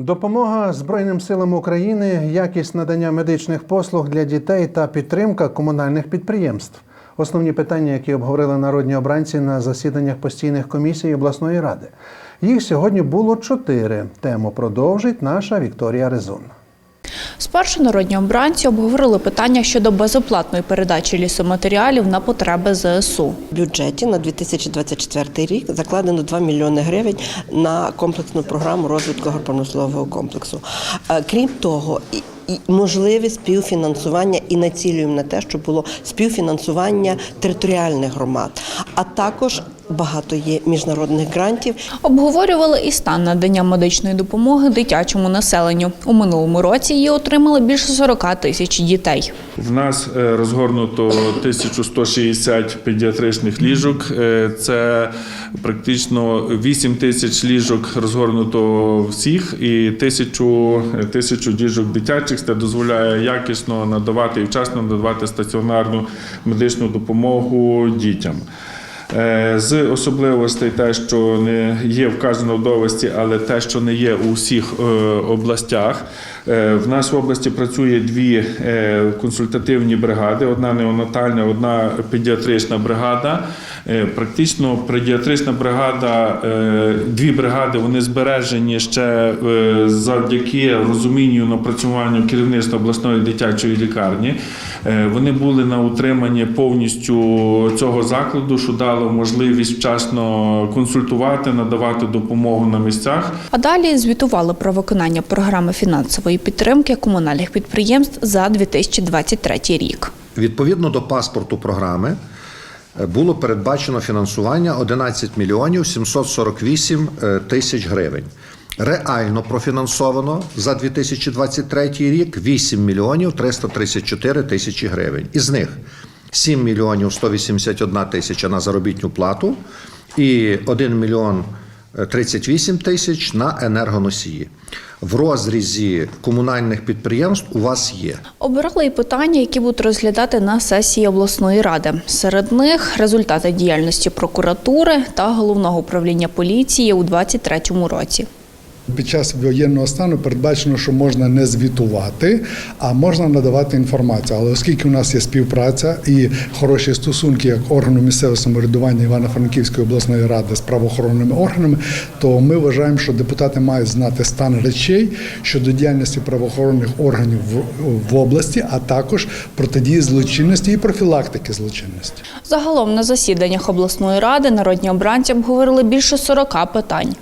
Допомога Збройним силам України, якість надання медичних послуг для дітей та підтримка комунальних підприємств. Основні питання, які обговорили народні обранці на засіданнях постійних комісій обласної ради. Їх сьогодні було чотири. Тему продовжить наша Вікторія Резун. Спершу народні обранці обговорили питання щодо безоплатної передачі лісоматеріалів на потреби ЗСУ. В бюджеті на 2024 рік закладено 2 мільйони гривень на комплексну програму розвитку агропромислового комплексу. Е, Крім того, і- можливе співфінансування і націлюємо на те, щоб було співфінансування територіальних громад, а також багато є міжнародних грантів. Обговорювали і стан надання медичної допомоги дитячому населенню. У минулому році її отримали більше 40 тисяч дітей. В нас е, розгорнуто 1160 педіатричних ліжок. Е, Це практично 8 тисяч ліжок розгорнуто всіх і тисячу, тисячу ліжок дитячих. Це дозволяє якісно надавати і вчасно надавати стаціонарну медичну допомогу дітям. Е, З особливостей те, що не є вказано в довості, але те, що не є у всіх е, областях. Е, В нас в області працює дві консультативні бригади: одна неонатальна, одна педіатрична бригада. Е, Практично педіатрична бригада, е, дві бригади вони збережені ще е, завдяки розумінню напрацюванню керівництва обласної дитячої лікарні. Вони були на утриманні повністю цього закладу, що дало можливість вчасно консультувати, надавати допомогу на місцях. А далі звітували про виконання програми фінансової підтримки комунальних підприємств за 2023 рік. Відповідно до паспорту програми було передбачено фінансування 11 мільйонів 748 е, тисяч гривень. Реально профінансовано за 2023 рік 8 мільйонів 334 тисячі гривень. Із них 7 мільйонів 181 тисяча на заробітну плату і 1 мільйон 38 тисяч на енергоносії. В розрізі комунальних підприємств у вас є Обирали і питання, які будуть розглядати на сесії обласної ради. Серед них результати діяльності прокуратури та головного управління поліції у 2023 році. Під час воєнного стану передбачено, що можна не звітувати, а можна надавати інформацію. Але оскільки у нас є співпраця і хороші стосунки як органу місцевого самоврядування Івано-Франківської обласної ради з правоохоронними органами, то ми вважаємо, що депутати мають знати стан речей щодо діяльності правоохоронних органів в, області, а також протидії злочинності і профілактики злочинності. Загалом на засіданнях обласної ради народні обранці обговорили більше 40 питань.